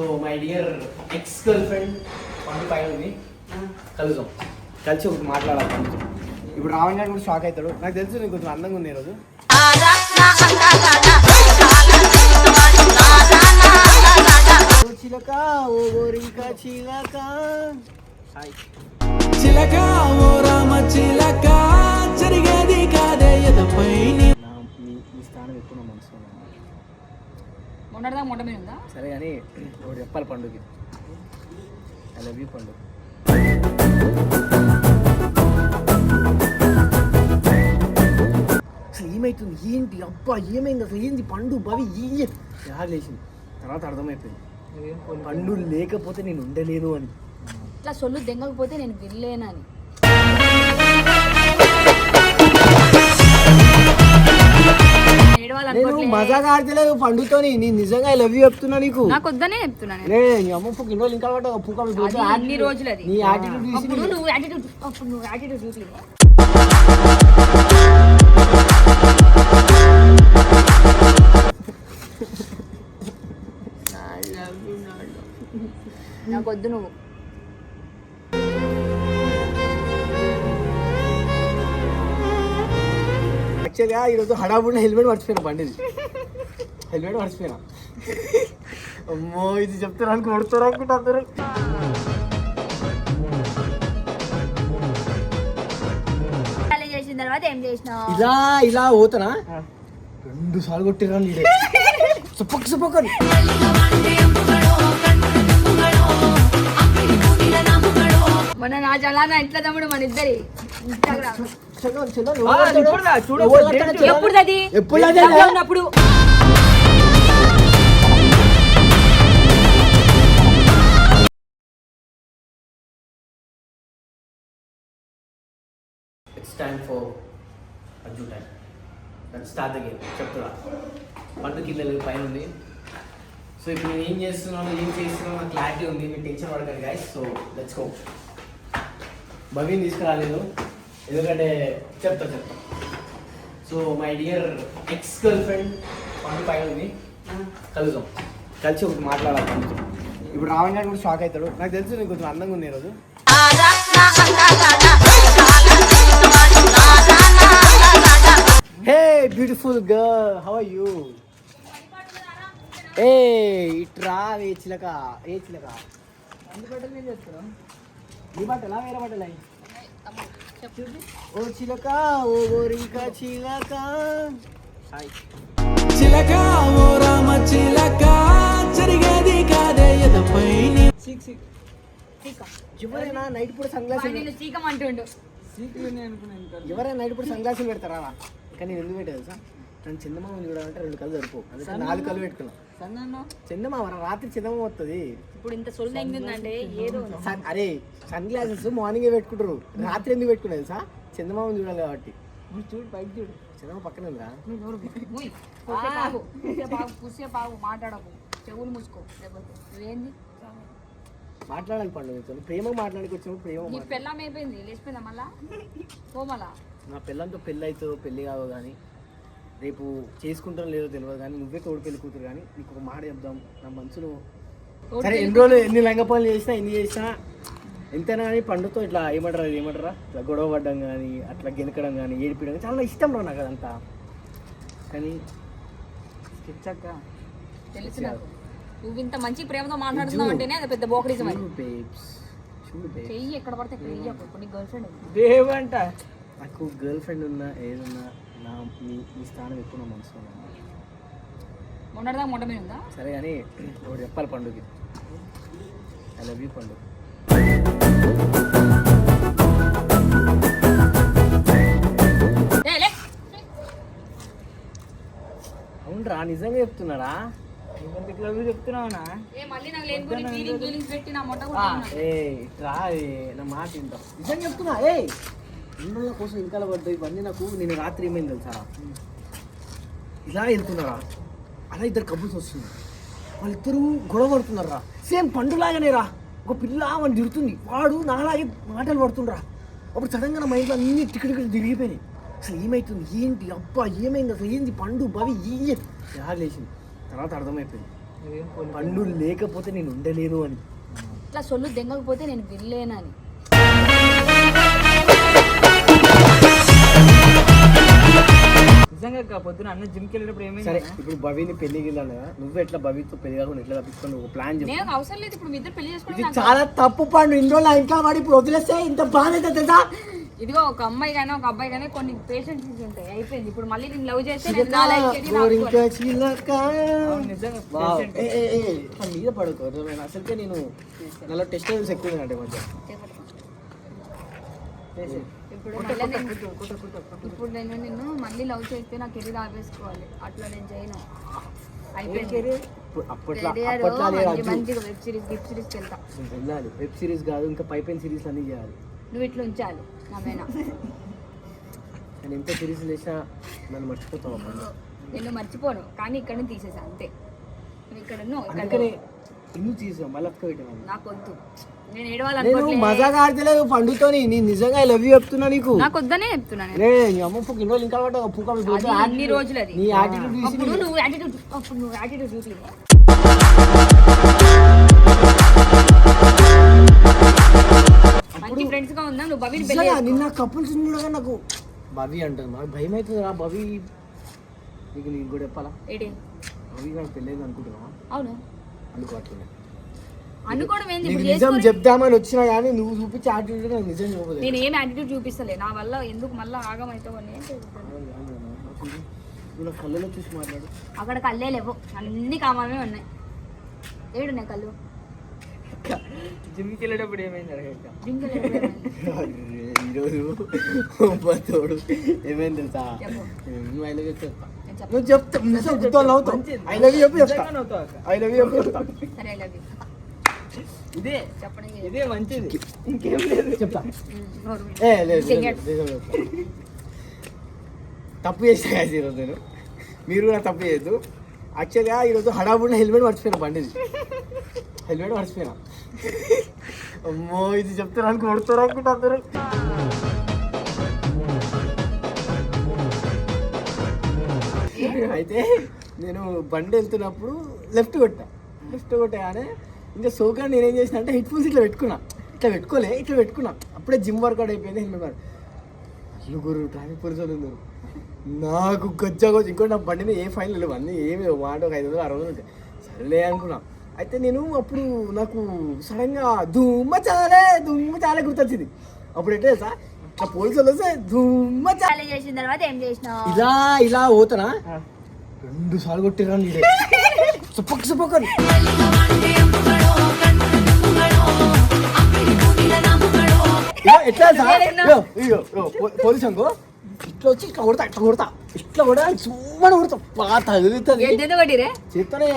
So my dear ex girlfriend Pandu పైన ఉంది కలుద్దాం. కలిసి ఒకటి మాట్లాడాలి ఇప్పుడు రావణ్ గారు కూడా షాక్ అవుతాడు. నాకు తెలుసు నీకు కొంచెం అందంగా ఉంది ఈరోజు. చిలక ఓ గోరింక చిలక. హాయ్ చిలక ఓ రామ చిలక. జరిగేది కాదే ఎదపై నీ నా మీ స్థానం ఎక్కువ మనసులో. మొన్నటిదా మొట్ట మీద ఉందా? సరే కానీ ఒకటి చెప్పాలి పండుగకి. ఐ లవ్ యూ పండు అసలు ఏమైతుంది? ఏంటి? అబ్బా ఏమైంది? అసలు ఏంది పండు భవి ఈ లేచింది. తర్వాత అర్థమైపోయింది. పండు లేకపోతే నేను ఉండలేను అని. ఇట్లా సొల్లు దెంగకపోతే నేను వినలేనని. నేను ఏడవాలనుకోవట్లే మజాగా ఆడతలేదు పండుతోని. నేను నిజంగా ఐ లవ్ యూ చెప్తున్నా నీకు. నాకు వద్దనే చెప్తున్నా నేను. అమ్మ ఇన్ని రోజులు ఇంకా పడ్డా అది అన్ని రోజులు అది. నీ యాటిట్యూడ్ చూసి అప్పుడు నువ్వు యాటిట్యూడ్ అప్పుడు నువ్వు యాటిట్యూడ్ చూపి నాకు వద్దు నువ్వు. యాక్చువల్గా ఈరోజు హడాబుడిలో హెల్మెట్ మర్చిపోయినా బండిది. హెల్మెట్ మర్చిపోయినా. అమ్మో ఇది చెప్తారు అనుకో కొడుతారు అనుకుంటా అందరూ. కాలేజ్ చేసిన తర్వాత ఏం చేసినావు? ఇలా ఇలా పోతానా? రెండు సార్లు కొట్టిరా నీడే అని మొన్న నా జలాన ఎట్లా తమ్ముడు మన ఇద్దరి ఇన్స్టాగ్రామ్ ఎప్పుడు అది ఎప్పుడు అది? Instagram ఉన్నప్పుడు. It's time for Ajju time that start the game చెప్తున్నా. పండు కింద పైన ఉంది. సో ఇప్పుడు నేను ఏం చేస్తున్నాను ఏం చేస్తున్నాను నాకు క్లారిటీ ఉంది. మీరు టెన్షన్ పడకండి గాయస్ సో లెట్స్ గో భవీని తీసుకురాలేదు. ఎందుకంటే చెప్తా చెప్తా. So my dear ex girlfriend Pandu పైన ఉంది కలుద్దాం. కలిసి ఒకటి మాట్లాడాలి ఇప్పుడు రావణ్ గారు కూడా షాక్ అవుతాడు. నాకు తెలుసు నీకు కొంచెం అందంగా ఉంది ఈరోజు. Hey beautiful girl how are you ఏ ఇట్రా ఏ చిలక ఏ చిలక. అన్ని బట్టలు నేను చేస్తున్నాం నీ బట్టలా వేరే బట్టలా ఓ చిలక ఓ గోరింక చిలక చిలక ఓ రామ చిలక జరిగేది కాదే ఎదపై నీ ఎవరైనా నైట్ పూట సన్ గ్లాసులు ఎవరైనా నైట్ పూట సన్ గ్లాసులు పెడతారా? కానీ నేను ఎందుకు పెట్టాను సార్ నన్ను చందమామ చూడాలంటే రెండు కళ్ళు సరిపో అందుకే నాలుగు కళ్ళు పెట్టుకున్నాం. చందమామ రా- రాత్రి చందమామ వస్తుంది ఇప్పుడు ఇంత సొల్లు ఎంగిందంటే ఏదో సన్ అరే సన్ గ్లాసెస్ మార్నింగే పెట్టుకుంటారు. రాత్రి ఎందుకు పెట్టుకునేది సార్ చందమామ చూడాలి కాబట్టి. చూడు పైకి చూడు. చందమామ పక్కన ఉందా కూసేపు ఆగు, మాట్లాడకు. చెవులు మూసుకో నువ్వేంది? మాట్లాడాలి పండు మీతో ప్రేమ మాట్లాడికి వచ్చినప్పుడు ప్రేమ నీ. పెళ్ళాం అయిపోయింది లేచిపోయిందా మళ్ళా? కోమలా నా పిల్లలతో పెళ్ళి అవుతుందో పెళ్ళి కావో కానీ రేపు చేసుకుంటారో లేదో తెలియదు కానీ నువ్వే తోడు పెళ్ళి కూతురు కానీ నీకు ఒక మాట చెప్దాం. నా మనసులో సరే ఎన్ని రోజులు ఎన్ని లంగ పనులు చేసినా ఎన్ని చేసినా ఎంతైనా కానీ పండుతో ఇట్లా ఏమంటారు ఏమంటారా? ఇట్లా గొడవ పడ్డం కానీ అట్లా గెనకడం కానీ ఏడిపించడం కానీ చాలా ఇష్టం రా నాకు అదంతా. కానీ తెలుసు నాకు. నువ్వు ఇంత మంచి ప్రేమతో మాట్లాడుతున్నావు అంటేనే అది పెద్ద బోకరిజం అది. చెయ్యి ఎక్కడ పడితే నీ గర్ల్ ఫ్రెండ్ దేవంట నాకు గర్ల్ ఫ్రెండ్ ఉన్నా ఏదన్నా నా మీ మీ స్థానం ఎక్కువ నా మనసులో ఉంది. మొన్నటిదా మొట్ట మీద ఉందా? సరే కానీ ఒకటి చెప్పాలి పండుగకి. ఐ లవ్ యూ పండు. ఏ, లే. అవునరా నిజంగా చెప్తున్నారా చెప్తున్నావునా? ఏ మళ్ళీ నాకు లేని ఫీలింగ్స్ పెట్టి నా మొట్ట కూడా ఏ ఇట్రా ఏ, నా మాట వింటాం. నిజంగా చెప్తున్నా ఏ ఇండ్ల కోసం ఇంకా పడ్డాయి ఇవన్నీ నాకు నేను రాత్రి ఏమైంది తెలుసా? ఇలా వెళ్తున్నారా? అలా ఇద్దరు కబుల్స్ వస్తుంది వాళ్ళిద్దరూ గొడవ పడుతున్నారా? సేమ్ పండులాగానే రా. ఒక పిల్ల వాడిని తిడుతుంది వాడు నాలాగే మాటలు పడుతుండ్రా. అప్పుడు సడన్గా నా మైండ్లో అన్ని టికెట్ తిరిగిపోయినాయి. అసలు ఏమైతుంది? ఏంటి? అబ్బా ఏమైంది? అసలు ఏంది? పండు భవి ఈ లేచింది. తర్వాత అర్థమైపోయింది. పండు లేకపోతే నేను ఉండలేను అని. ఇట్లా సొల్లు దెంగకపోతే నేను వినలేనని. నిజంగా పొద్దున అన్న జిమ్కి వెళ్ళినప్పుడు ఏమైంది సరే? ఇప్పుడు భవిని పెళ్ళికి వెళ్ళాను నువ్వు ఎట్లా భవితో పెళ్ళి కాకుండా ఎట్లా తప్పించుకొని నువ్వు ప్లాన్ చెప్పు. నేను అవసరం లేదు ఇప్పుడు మీ ఇద్దరు పెళ్ళి ఇది చేసుకోవడం చాలా తప్పు పండు ఇన్ని రోజులు ఇంట్లో వాడి ఇప్పుడు వదిలేస్తే ఇంత బాధ అవుతుంది తెలుసా? ఇదిగో ఒక అమ్మాయి కానీ ఒక అబ్బాయి కానీ కొన్ని పేషెంట్స్ ఉంటాయి అయిపోయింది. ఇప్పుడు మళ్ళీ నేను లవ్ చేస్తే నేను నా నా మీద పడుకో? అసలుకే నేను నాలో టెస్ట్ ఎక్కువ అంటే మధ్య. ఇప్పుడు మళ్ళీ నేను ఇప్పుడు నేను నిన్ను మళ్ళీ లవ్ చేస్తే నా కెరీర్ ఆపేసుకోవాలి. అట్లా నేను చేయను. అయిపోయింది. అజ్జు. మంచిగా వెబ్ సిరీస్ సిరీస్కి వెళ్తా. వెళ్ళాలి. వెబ్ సిరీస్ కాదు ఇంకా పైపెన్ సిరీస్ అన్ని చేయాలి. నువ్వు ఇట్లా ఉంచాలి నేను ఎంత సిరీస్ చేసినా నన్ను మర్చిపోతావు పండు నిన్ను మర్చిపోను కానీ ఇక్కడ నుంచి తీసేసా అంతే. ఇక్కడ. ఎందుకు మళ్ళీ నాకు వద్దు. నేను మజాగా ఆడతలేదు పండుతోని. నేను నిజంగా లవ్ యూ చెప్తున్నా నీకు. నాకు వద్దనే చెప్తున్నాను నేను. రే నీ అమ్మ పుక్ ఇన్ని రోజులు ఇంకా పడ్డా అన్ని రోజులు అది. నీ యాటిట్యూడ్ అప్పుడు నువ్వు యాటిట్యూడ్ అప్పుడు నువ్వు యాటిట్యూడ్ చూసి మంచి ఫ్రెండ్స్గా ఉందా నువ్వు చేసుకో. నిన్న కపుల్స్ చూడగా నాకు భవి అంటుంది నాకు భయం అవుతుంది రా భవి నీకు నీకు కూడా చెప్పాలా? ఏంటి? నాకు పెళ్ళైంది అనుకుంటున్నావా? అవును. అనుకోవట్లేదు అనుకోవడం ఏంది? నీకు ఇప్పుడు నిజం చెప్దామని వచ్చినా కానీ నువ్వు చూపించే యాటిట్యూడ్ నాకు నిజం చూపలేదు నేను ఏం యాటిట్యూడ్ చూపిస్తలే. నా వల్ల ఎందుకు మళ్ళీ ఆగమవుతావు అని. నువ్వు కళ్ళలో చూసి మాట్లాడు. అక్కడ కళ్ళే లేవు. అన్ని కామామే ఉన్నాయి. ఏడున్నాయి కళ్ళు? జిమ్కి వెళ్ళేటప్పుడు ఏమైంది? అర్రే, ఈరోజు తోడు ఏమైంది తెలుసా? ఐ లవ్ యూ చెప్తా నేను. నువ్వు చెప్తా ఐ లవ్ యూ చెప్పు చెప్తా. ఐ లవ్ యూ చెప్తా సరే I love you. ఇదే. చెప్పడం. ఇదే మంచిది. ఇంకేం లేదు. చెప్తా. ఏ లేదు. తప్పు చేసా guys ఈరోజు నేను. మీరు కూడా తప్పు చేయొద్దు. యాక్చువల్గా ఈరోజు హడాబుడిన హెల్మెట్ మర్చిపోయినా బండిది. హెల్మెట్ మర్చిపోయినా. అమ్మో ఇది చెప్తారు అనుకో కొడుతారు అనుకుంటా అందరూ? అయితే నేను బండి వెళ్తున్నప్పుడు లెఫ్ట్ కొట్టా. లెఫ్ట్ కొట్టగానే ఇంకా సోకా నేనేం చేసిన అంటే హెడ్ ఫోన్స్ ఇట్లా పెట్టుకున్నా. ఇట్లా పెట్టుకోలే ఇట్లా పెట్టుకున్నా. అప్పుడే జిమ్ వర్కౌట్ అయిపోయింది హెల్మెట్ నలుగురు ట్రాఫిక్ పోలీసు వాళ్ళు ఉన్నారు. నాకు గజ్జా గొజ్జ ఇంకోటి నా బండి మీద ఏ ఫైన్ లేవు అన్నీ ఏమి. మాట ఒక ఐదు వందలు అరవై వందలు ఉంటాయి సరేలే అనుకున్నా. అయితే నేను అప్పుడు నాకు సడన్గా దుమ్మ చాలే దుమ్మ చాలా గుర్తొచ్చింది. అప్పుడు ఎట్లా తెలుసా? ఇట్లా పోలీసు వాళ్ళు వస్తే దుమ్మ చా పెళ్ళి చేసిన తర్వాత ఏం చేసినావు? ఇలా ఇలా పోతానా? రెండు సార్లు కొట్టిరా సుపక్ సుపక్ ఎట్లా పోలీస్ అనుకో. ఇట్లా వచ్చి ఇట్లా కొడతా ఇట్లా కొడతా. ఇట్లా కూడా సుమ్మని కొడతా. బాగా తగులుతుంది చేస్తానే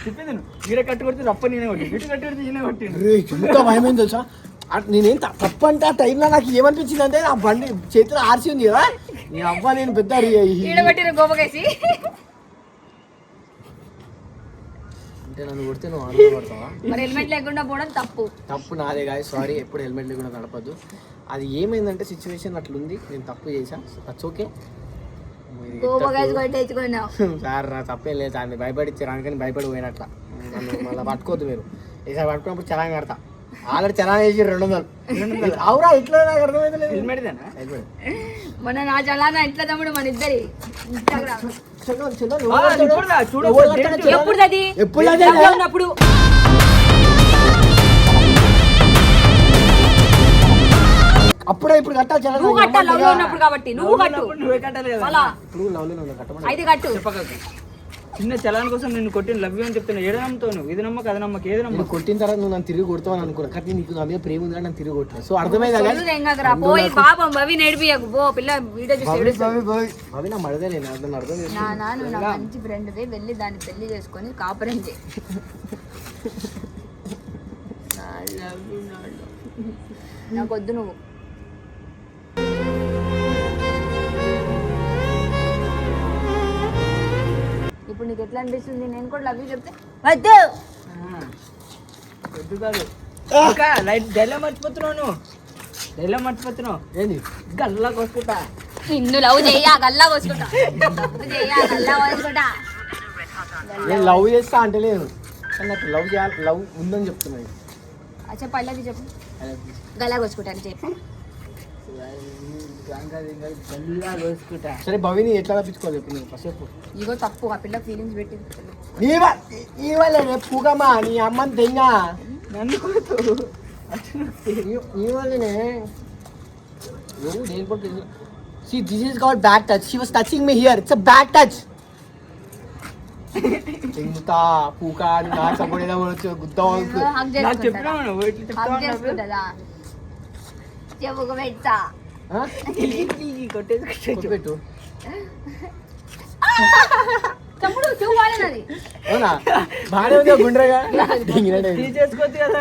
చెప్పింది నువ్వు ఈడ కట్టు కొడితే రప్ప నేనే కొట్టి ఇటు కట్టు కొడితే ఈయనే కొట్టిండు రే, ఎంత భయమైంది తెలుసా? అట్ నేనేం తప్పు అంటే ఆ టైంలో నాకు ఏమనిపించింది అంటే ఆ బండి చేతిలో ఆర్సి ఉంది కదా. నీ అవ్వ నేను పెద్ద అంటే నన్ను కొడితే నువ్వు ఆనంద పడతావా? మరి హెల్మెట్ లేకుండా పోవడం తప్పు. తప్పు నాదే కాదు సారీ ఎప్పుడు హెల్మెట్ లేకుండా నడపద్దు. అది ఏమైందంటే సిచ్యువేషన్ అట్లుంది నేను తప్పు చేశా అట్స్ ఓకే సార్ నా తప్పేం. లేదు సార్ భయపడిచ్చారు అందుకని భయపడి పోయినట్ల నన్ను మళ్ళీ పట్టుకోవద్దు మీరు. ఈసారి పట్టుకున్నప్పుడు చలాన్ కడతా. ఆల్రెడీ చలాన్ వేసి రెండు వందలు అవురా ఇట్లా నాకు అర్థమైతే లేదు. మొన్న నా చలానా ఎట్లా తమ్ముడు మన ఇద్దరి? ఎప్పుడు అది ఎప్పుడు అదే? లవ్లో ఉన్నప్పుడు? అప్పుడే ఇప్పుడు కట్టాలి నువ్వు కట్ట లవ్లో ఉన్నప్పుడు కాబట్టి. నువ్వు కట్టు. నువ్వే కట్టాలి కదా. అలా ఇప్పుడు లవ్లో ఉన్నా కట్టమని అయితే కట్టు. చెప్పక చిన్న చలాన్ కోసం నిన్ను కొట్టిన లవ్ అని చెప్తున్నా. ఏడు నమ్ముతావు నువ్వు? ఇది నమ్మక అది నమ్మక ఏది నేను నమ్మక? కొట్టిన తర్వాత నువ్వు నన్ను తిరిగి కొడతావు అనుకున్నా. కానీ నీకు నా మీద ప్రేమ ఉంది కానీ నన్ను తిరిగి కొట్టలేదు సో అర్థమైందా పాపం భవి నేడిపియకు పో పిల్ల వీడియో చూసి భవి, నా మడదే నేను అర్థం అర్థం. నా నా నువ్వు నా మంచి ఫ్రెండ్ వెళ్ళి దాన్ని పెళ్ళి చేసుకొని కాపురం చేయి. నాకు వద్దు నువ్వు. నీకు ఎట్లా అనిపిస్తుంది? నేను కూడా లవ్ యూ చెప్తే వద్దు. వద్దు కాదు. ఇంకా లైట్ డైలాగ్ మర్చిపోతున్నావు నువ్వు. డైలాగ్ మర్చిపోతున్నావు. ఏంది? గల్లా కొట్టుకుంటా నిన్ను లవ్ చెయ్యా గల్లా కోసుకుంటా గల్లా కోసుకుంటా నేను లవ్ చేస్తా అంటలేను కానీ నాకు లవ్ చేయాలి లవ్ ఉందని చెప్తున్నాను అచ్చా పల్లవి చెప్పు గలా కొచ్చుకుంటాను చెప్పు. సరే భవిని ఎట్లా తప్పించుకోవాలి చెప్పు నేను ఫస్ట్ చెప్పు. ఇగో తప్పు ఆ పిల్ల ఫీలింగ్స్ పెట్టి నీ వా- నీ వల్ల పూగమ్మా నీ అమ్మని తెంగా. నన్ను కొడుతూ నీ వల్లనే. నువ్వు నేను కూడా see this is called bad touch she was touching me here it's a bad touch తెంగుతా పూక అని నా చప్పడేదా వచ్చు గుద్దా వచ్చు హక్ నాకు చెప్పినా చెప్పుకు పెట్టా తమ్ముడు అవునా బాగానే ఉంది గుండ్రగా కదా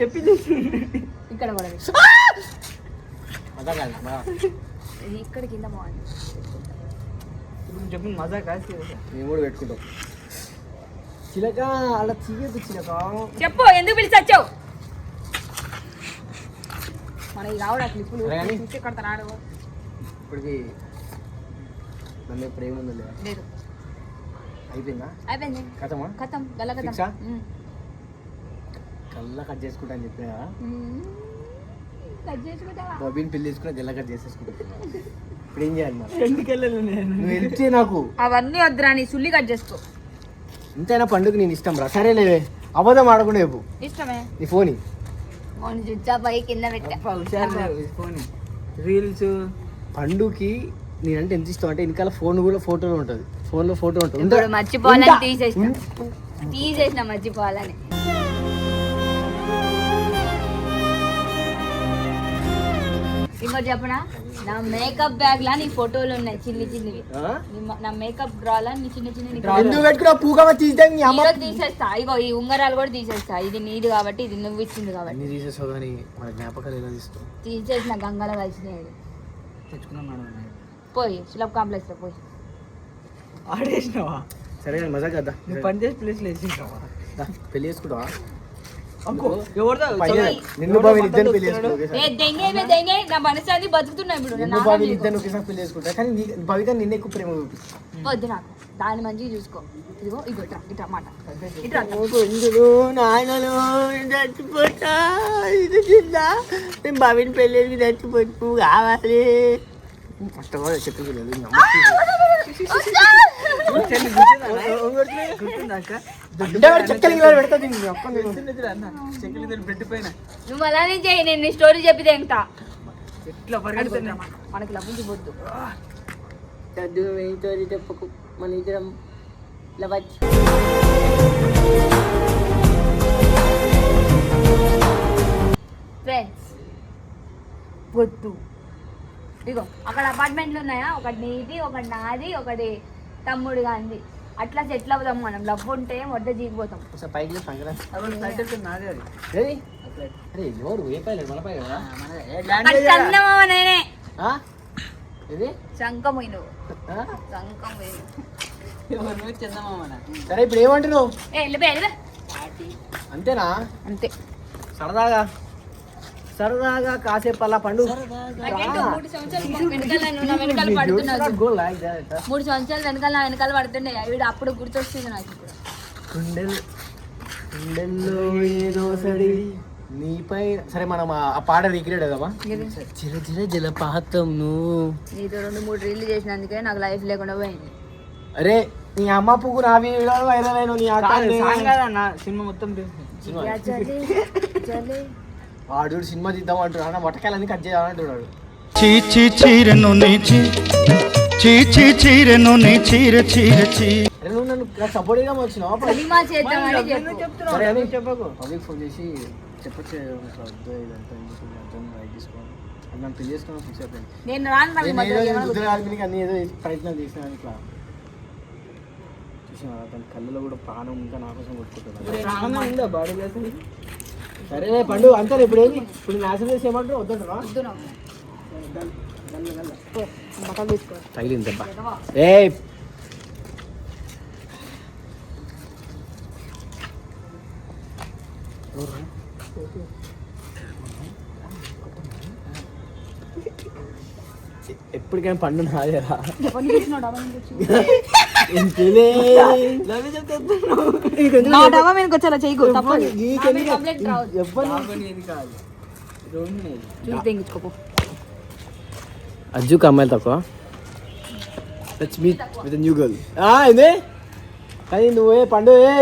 చెప్పి చేసి ఇక్కడ కూడా పెట్టు. అదా కాదు బా. ఇది ఇక్కడ కింద బాగుంది ఇప్పుడు చెప్పిన మజా కాదు మేము కూడా పెట్టుకుంటాం చిలక అలా తీయదు చిలక చెప్పు ఎందుకు పిలిచి వచ్చావు మనకి క్లిప్పులు. చూసి ఇప్పటికి నన్ను ప్రేమ ఉందా లేదా. అయిపోయిందా? అయిపోయింది. కథమా? కథం. గల్ల కథం. ఫిక్సా? ఉమ్. కళ్ళ కట్ చేసుకుంటా అని చెప్పినా. కట్ బాబీని పెళ్ళి గల్ల కట్ చేసేసుకుంటా ఇప్పుడు ఏం చేయాలి మరి? ఎందుకు వెళ్ళాలి నేను నువ్వు వెళ్తే నాకు అవన్నీ వద్దురా నీ సుల్లి కట్ చేసుకో. ఇంతైనా పండుగ నేను ఇష్టం రా. సరేలే అబద్ధం ఆడకుండా చెప్పు. ఇష్టమే. నీ ఫోన్. ఫోన్ కింద పెట్టా. Phone reels? పండుకి నేనంటే ఎంత ఇష్టం? అంటే వెనకాల ఫోన్ కూడా ఫోటోలో ఉంటుంది. ఫోన్లో ఫోటో ఉంటుంది? మర్చిపోవాలని? తీసేసిన. తీసేసిన మర్చిపోవాలని. ఇంకోటి చెప్పనా? నా మేకప్ బ్యాగ్ లా నీ ఫోటోలు ఉన్నాయి చిన్ని చిన్నవి? నీ మేకప్ డ్రా లా నీ చిన్న చిన్న తీసేస్తా. ఇగో ఈ ఉంగరాలు కూడా తీసేస్తా. ఇది నీది కాబట్టి ఇది నువ్వు ఇచ్చింది కాబట్టి. అన్ని తీసేసావు కానీ మన జ్ఞాపకాలు ఎలా తీస్తావు తీసేసిన గంగలో కలిసినాయి పోయి శిలప్ కాంప్లెక్స్లో పోయి. ఆడేసినావా? సరే మజా కదా పని చేసి ప్లేస్లో వేసేసినావా పెళ్ళి చేసుకుంటావా అబ్బో, ఎవరిదో పైన చదువు- నిన్ను బాబు ఇద్దరు పెళ్ళి వస్తున్నాడు? చేసుకుంటా ఏ దెంగే బే దెంగే నా మనసు బతుకుతున్నా ఇప్పుడు. నిన్ను నా బాబు నాన్నని ఇద్దరు ఒకేసారి పెళ్ళి చేసుకుంటా కానీ నీ భవిత నిన్న ఎక్కువ ప్రేమ చూపిస్తా వద్దు నాకు దాన్ని మంచిగా చూసుకో. ఇదిగో ఇగో ఇట్రా ఇట్రా మాట. ఇట్రా. నాయనలు చచ్చిపోతా ఇది నేను బావిని పెళ్ళి చచ్చిపోతూ కావాలి. ఫస్ట్ ఆఫ్ ఆల్ చెప్పలేదు చెల్లి నువ్వు అలానే చేయి నేను నీ స్టోరీ చెప్పితే ఎంత ఎట్లా పరిగెడుతున్నా మనకి లభించి పోద్దు. చదువు ఏంటో చెప్పకు. మన ఇద్దరం లవచ్చు ఫ్రెండ్స్ వద్దు ఇగో అక్కడ అపార్ట్మెంట్లు ఉన్నాయా? ఒకటి నీది ఒకటి నాది ఒకటి తమ్ముడు గాంది అట్లా సెటిల్ అవుదాం మనం. లవ్ ఉంటే మొట్ట జీగిపోతాం ఒకసారి పైకి అది. అరే ఎవరు? ఏ పైలేదు మన పై నేనే? సరే ఇప్పుడు ఏమంటున్నావు? అంతేనా? అంతే. సరదాగా. సరదాగా కాసేపు అలా పండు మూడు సంవత్సరాలు వెనకాల వెనకాల పడుతున్నావు Go like that. మూడు సంవత్సరాలు వెనకాల నా వెనకాల పడుతుండే వీడు అప్పుడు గుర్తొస్తుంది నాకు. గుండెల్ గుండెల్లో ఏదో సడి నీపై సరే మనం ఆ పాట రీక్రియేట్ అవుదామా చిర చిర జలపాతం నువ్వు నీతో రెండు మూడు రీల్లు చేసినందుకే నాకు లైఫ్ లేకుండా పోయింది. అరే నీ అమ్మ పువ్వు నా వైరల్ అయిన నీ అక్క సినిమా మొత్తం సినిమా. వాడు సినిమా తీద్దాం అంటున్నాడు. మొట్టకాయలన్నీ కట్ చేయాలంటున్నాడు చీచి చీరను నీచి చీచి చీరను నీ చీర చీర చీ. అరే నువ్వు నన్ను నాకు సపోర్ట్గా వచ్చినావా? సినిమా చేద్దామని చెప్పు? సరే అని చెప్పకు. పబ్లిక్ ఫోన్ చేసి చెప్పచ్చు ఇదంతా ఎందుకు అర్థం రైట్ తీసుకోవాలి. అది నన్ను పెళ్ళి చేసుకున్నాను ఫిక్స్ అయిపోయింది. నేను రాను నాకు నేను మధ్యలో ఏదో ఏమన్నా అన్ని ఏదో ప్రయత్నాలు చేసినా ఇట్లా చూసిన తన కళ్ళలో కూడా ప్రాణం ఇంకా నా కోసం కొట్టుకుంటున్నాను. ప్రాణం ఉందా? అసలు? సరే పండు అంతా ఇప్పుడు ఏంటి ఇప్పుడు నాశనం చేసి ఏమంటారు? వద్దంటారా తగిలింది దెబ్బ. ఏ ఎప్పటికైనా పండు నాదేరా. నా డబ్బా మీదకి వచ్చేలా చేయకు తప్పదు. చూసి అజ్జుకి అమ్మాయిలు తక్కువ. మీట్ విత్ న్యూ గర్ల్ ఇదే కానీ నువ్వే పండు ఏ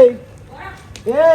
ఏ